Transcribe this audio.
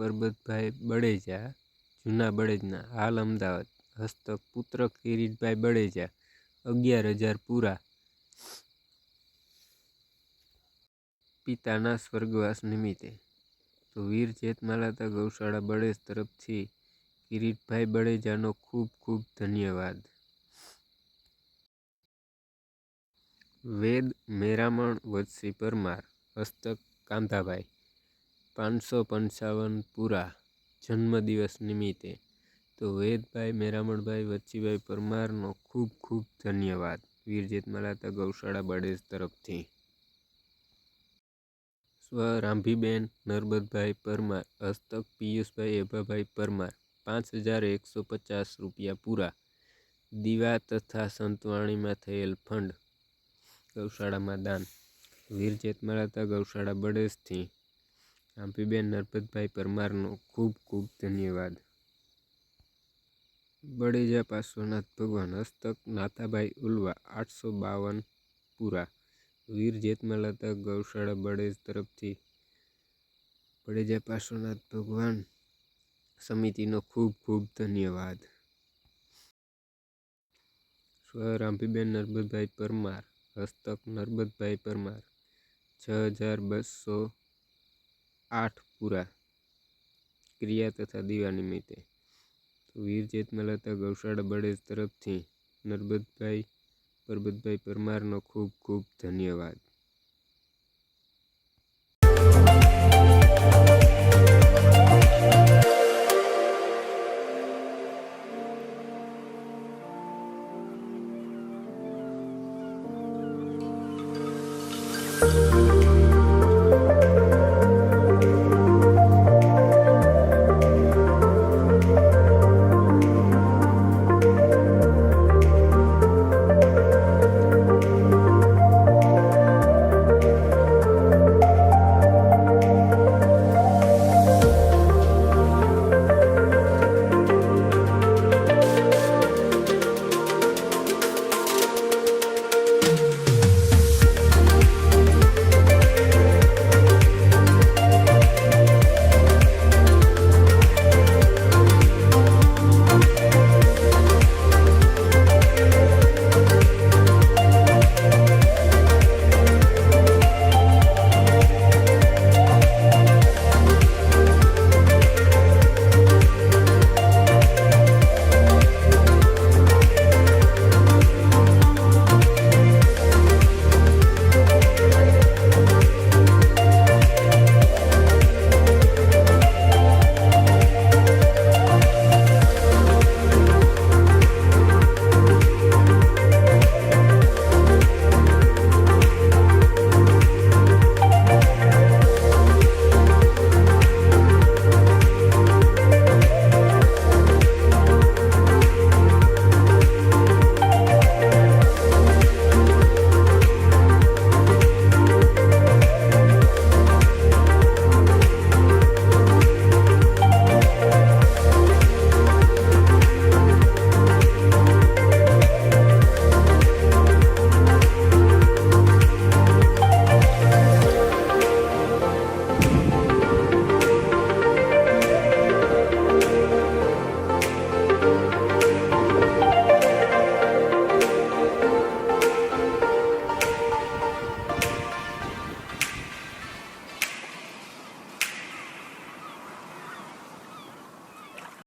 નરબતભાઈ બળેજા, જૂના બળેજના, હાલ અમદાવાદ હસ્તક પુત્ર કિરીટભાઈ બળેજા, અગિયાર હજાર પૂરા. પિતાના સ્વર્ગવાસ નિમિત્તે. તો વીર જેતમાલાતા ગૌશાળા બળેજ તરફથી કિરીટભાઈ બળેજાનો ખૂબ ખૂબ ધન્યવાદ. વેદ મેરામણ વત્સી પરમાર, હસ્તક કાંધાભાઈ. પાંચસો પંચાવન પૂરા જન્મદિવસ નિમિત્તે. તો વેદભાઈ, મેરામણભાઈ, વચ્ચીભાઈ પરમારનો ખૂબ ખૂબ ધન્યવાદ. વીર મલાતા ગૌશાળા બળેજ તરફથી. સ્વ રાંભીબેન, નરબતભાઈ પરમાર હસ્તક પિયુષભાઈ, એભાભાઈ પરમાર, પાંચ હજાર એકસો પચાસ રૂપિયા પૂરા દીવા તથા સંતવાણીમાં થયેલ ફંડ ગૌશાળામાં દાન. વીર જેતમાળાતા ગૌશાળા બળેજથી રાંભીબેન નરપતભાઈ પરમારનો ખૂબ ખૂબ ધન્યવાદ. બળેજા પાર્શ્વનાથ ભગવાન, હસ્તક નાથાભાઈ ઉલવા, આઠસો બાવન પૂરા, વીર જેતમાલતા ગૌશાળા બળેજ તરફથી. બળેજા પાર્શ્વનાથ ભગવાન સમિતિનો ખૂબ ખૂબ ધન્યવાદ. સ્વ રાંભીબેન નરબતભાઈ પરમાર, હસ્તક નરબતભાઈ પરમાર, છ હજાર બસો આઠ પૂરા ક્રિયા તથા દીવા નિમિત્તે. તો વીર જેતમાલતા ગૌશાળા બળેજ તરફથી નરબતભાઈ પરબતભાઈ પરમારનો ખૂબ ખૂબ ધન્યવાદ.